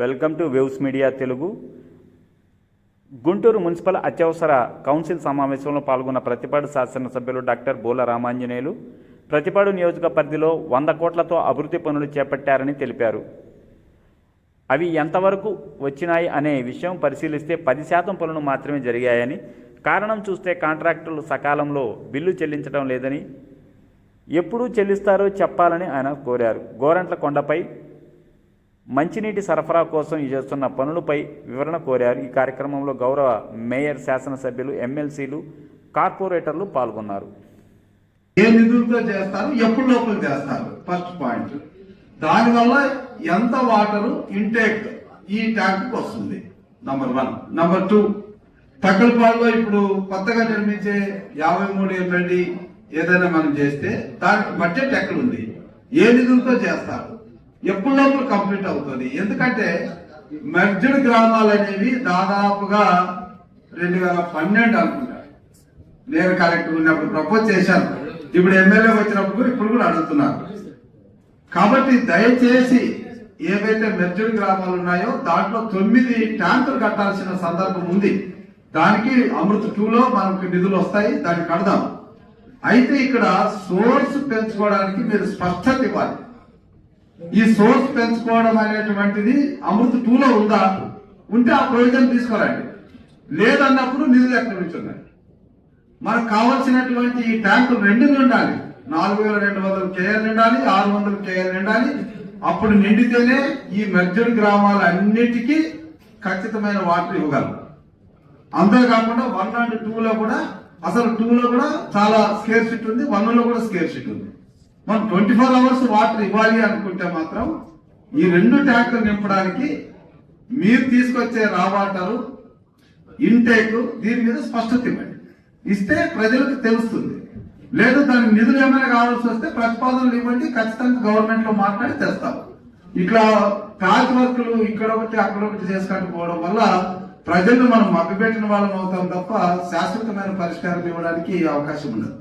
Welcome to waves media Telugu. Guntur municipal అత్యవసర council సమావేశంలో పాల్గొన్న ప్రతిపాడు శాసనసభ్యులు డాక్టర్ బోల రామాంజనేయులు. ప్రతిపాడు నియోజక పరిధిలో వంద కోట్లతో అభివృద్ధి పనులు చేపట్టారని తెలిపారు. అవి ఎంతవరకు వచ్చినాయి అనే విషయం పరిశీలిస్తే పది శాతం పనులు మాత్రమే జరిగాయని కారణం చూస్తే కాంట్రాక్టులు సకాలంలో బిల్లు చెల్లించడం లేదని ఎప్పుడు చెల్లిస్తారో చెప్పాలని ఆయన కోరారు. గోరంట్ల కొండపై మంచినీటి సరఫరా కోసం చేస్తున్న పనులపై వివరణ కోరారు. ఈ కార్యక్రమంలో గౌరవ మేయర్ శాసనసభ్యులు ఎమ్మెల్సీలు కార్పొరేటర్లు పాల్గొన్నారు. ఏ నిధులతో చేస్తారు ఎప్పుడు లోపల చేస్తారు? ఫస్ట్ పాయింట్ దానివల్ల ఎంత వాటర్ ఇంటేక్ ఈ ట్యాంక్ వస్తుంది? నంబర్ వన్ నంబర్ టూ తక్కలపాడులో ఇప్పుడు కొత్తగా నిర్మించే యాభై మూడు ఎంఎల్డి ఏదైనా మనం చేస్తే దానికి బడ్జెట్ ఎక్కడ ఉంది ఏ నిధులతో చేస్తారు? ఎప్పుడు లోపల కంప్లీట్ అవుతుంది? ఎందుకంటే మెర్జ్డ్ గ్రామాలు అనేవి దాదాపుగా రెండు వేల పన్నెండు అనుకుంటా. నేను కలెక్టర్ ఉన్నప్పుడు ప్రపోజ్ చేశాను. ఇప్పుడు ఎమ్మెల్యే వచ్చినప్పుడు ఇప్పుడు కూడా అడుగుతున్నారు. కాబట్టి దయచేసి ఏవైతే మెర్జ్డ్ గ్రామాలు ఉన్నాయో దాంట్లో తొమ్మిది ట్యాంకులు కట్టాల్సిన సందర్భం ఉంది. దానికి అమృత్ టూలో మనకు నిధులు వస్తాయి. దాన్ని కడదాం. అయితే ఇక్కడ సోర్స్ పెంచుకోవడానికి మీరు స్పష్టత ఇవ్వాలి. ఈ సోర్స్ పెంచుకోవడం అనేటువంటిది అమృత్ టూలో ఉందా? ఉంటే ఆ ప్రయోజనం తీసుకోరండి. లేదన్నప్పుడు నిధులు ఎక్కడి నుంచి ఉన్నాయి మనకు కావాల్సినటువంటి ఈ ట్యాంకులు రెండు ఉండాలి నాలుగు వేల రెండు వందలు కేఎల్ నిండాలి ఆరు వందలు కేఎల్ నిండాలి. అప్పుడు నిండితేనే ఈ మెర్జర్ గ్రామాల అన్నిటికీ ఖచ్చితమైన వాటర్ ఇవ్వగలం. అంతేకాకుండా వన్ అండ్ టూలో కూడా అసలు టూలో కూడా చాలా స్కేర్ షిట్ ఉంది వన్లో కూడా స్కేర్ షిట్ ఉంది. మనం ట్వంటీ ఫోర్ అవర్స్ వాటర్ ఇవ్వాలి అనుకుంటే మాత్రం ఈ రెండు ట్యాంకులు నింపడానికి మీరు తీసుకొచ్చే రా వాటరు ఇంటేక్ దీని మీద స్పష్టత ఇవ్వండి. ఇస్తే ప్రజలకు తెలుస్తుంది. లేదు దానికి నిధులు ఏమైనా కావాల్సి వస్తే ప్రతిపాదనలు ఇవ్వండి ఖచ్చితంగా గవర్నమెంట్లో మాట్లాడి తెస్తాం. ఇట్లా ప్యాచ్ వర్క్లు ఇక్కడ ఒకటి అక్కడ ఒకటి చేసుకుంటూ పోవడం వల్ల ప్రజలను మనం మభ్యపెట్టిన వాళ్ళం అవుతాం తప్ప శాశ్వతమైన పరిష్కారం ఇవ్వడానికి అవకాశం ఉండదు.